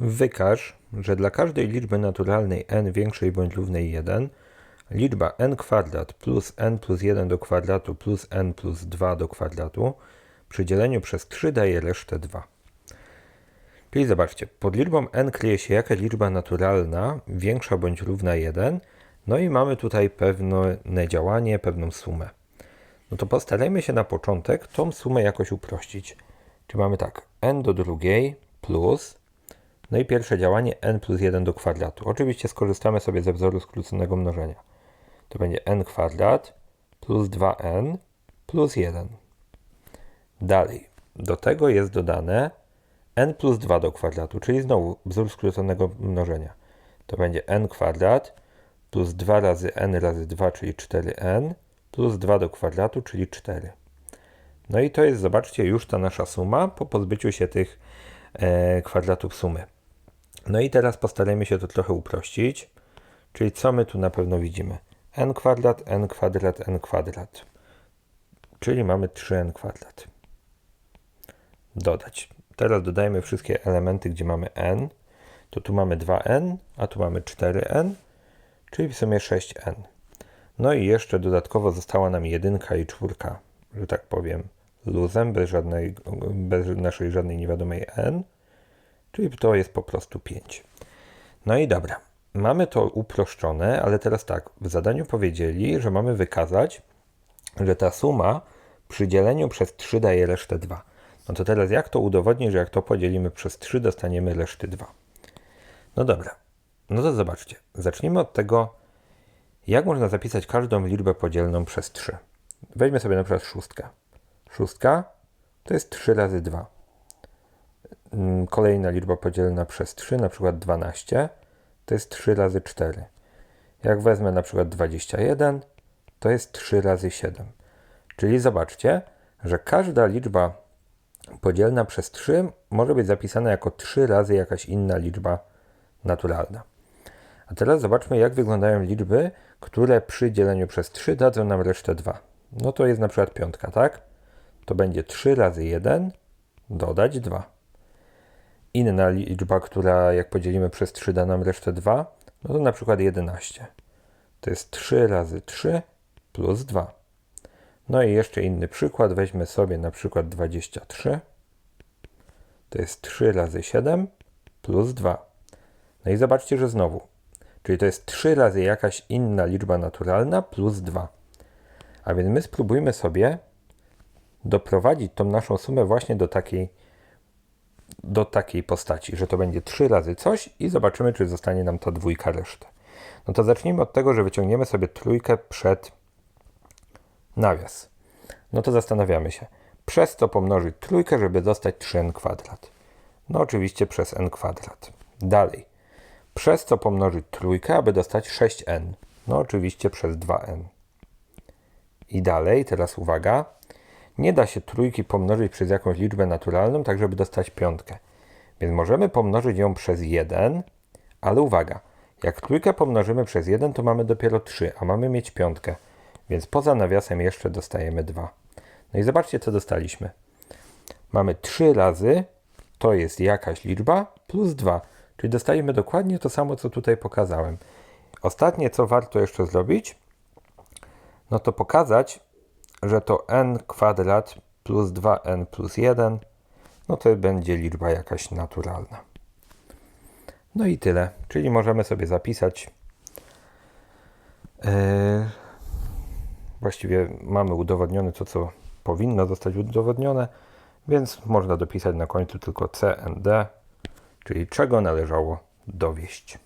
Wykaż, że dla każdej liczby naturalnej n większej bądź równej 1 liczba n kwadrat plus n plus 1 do kwadratu plus n plus 2 do kwadratu przy dzieleniu przez 3 daje resztę 2. Czyli zobaczcie, pod liczbą n kryje się jakaś liczba naturalna większa bądź równa 1, no i mamy tutaj pewne działanie, pewną sumę. No to postarajmy się na początek tą sumę jakoś uprościć. Czyli mamy tak, n do drugiej plus no i pierwsze działanie n plus 1 do kwadratu. Oczywiście skorzystamy sobie ze wzoru skróconego mnożenia. To będzie n kwadrat plus 2n plus 1. Dalej, do tego jest dodane n plus 2 do kwadratu, czyli znowu wzór skróconego mnożenia. To będzie n kwadrat plus 2 razy n razy 2, czyli 4n, plus 2 do kwadratu, czyli 4. No i to jest, zobaczcie, już ta nasza suma po pozbyciu się tych e, kwadratów sumy. No i teraz postarajmy się to trochę uprościć. Czyli co my tu na pewno widzimy? n kwadrat, n kwadrat, n kwadrat. Czyli mamy 3n kwadrat. Dodać. Teraz dodajmy wszystkie elementy, gdzie mamy n. To tu mamy 2n, a tu mamy 4n, czyli w sumie 6n. No i jeszcze dodatkowo została nam jedynka i czwórka, że tak powiem, luzem, bez, żadnej, bez naszej żadnej niewiadomej n czyli to jest po prostu 5. No i dobra, mamy to uproszczone, ale teraz tak, w zadaniu powiedzieli, że mamy wykazać, że ta suma przy dzieleniu przez 3 daje resztę 2. No to teraz jak to udowodnić, że jak to podzielimy przez 3 dostaniemy reszty 2? No dobra, no to zobaczcie, zacznijmy od tego, jak można zapisać każdą liczbę podzielną przez 3. Weźmy sobie na przykład szóstkę. Szóstka to jest 3 razy 2. Mm, kolejna liczba podzielona przez 3, na przykład 12, to jest 3 razy 4. Jak wezmę na przykład 21, to jest 3 razy 7. Czyli zobaczcie, że każda liczba podzielna przez 3 może być zapisana jako 3 razy jakaś inna liczba naturalna. A teraz zobaczmy, jak wyglądają liczby, które przy dzieleniu przez 3 dadzą nam resztę 2. No to jest na przykład piątka, tak? To będzie 3 razy 1 dodać 2 inna liczba, która jak podzielimy przez 3 da nam resztę 2, no to na przykład 11. To jest 3 razy 3 plus 2. No i jeszcze inny przykład, weźmy sobie na przykład 23. To jest 3 razy 7 plus 2. No i zobaczcie, że znowu, czyli to jest 3 razy jakaś inna liczba naturalna plus 2. A więc my spróbujmy sobie doprowadzić tą naszą sumę właśnie do takiej do takiej postaci, że to będzie 3 razy coś i zobaczymy, czy zostanie nam ta dwójka resztę. No to zacznijmy od tego, że wyciągniemy sobie trójkę przed nawias. No to zastanawiamy się, przez co pomnożyć trójkę, żeby dostać 3n kwadrat. No oczywiście przez n kwadrat. Dalej, przez co pomnożyć trójkę, aby dostać 6n. No oczywiście przez 2n. I dalej, teraz uwaga, nie da się trójki pomnożyć przez jakąś liczbę naturalną, tak żeby dostać piątkę. Więc możemy pomnożyć ją przez 1, ale uwaga, jak trójkę pomnożymy przez 1, to mamy dopiero 3, a mamy mieć piątkę. Więc poza nawiasem jeszcze dostajemy 2. No i zobaczcie, co dostaliśmy. Mamy 3 razy, to jest jakaś liczba, plus 2. Czyli dostajemy dokładnie to samo, co tutaj pokazałem. Ostatnie, co warto jeszcze zrobić, no to pokazać, że to n kwadrat plus 2n plus 1, no to będzie liczba jakaś naturalna. No i tyle. Czyli możemy sobie zapisać. Yy, właściwie mamy udowodnione to, co powinno zostać udowodnione, więc można dopisać na końcu tylko CND, czyli czego należało dowieść.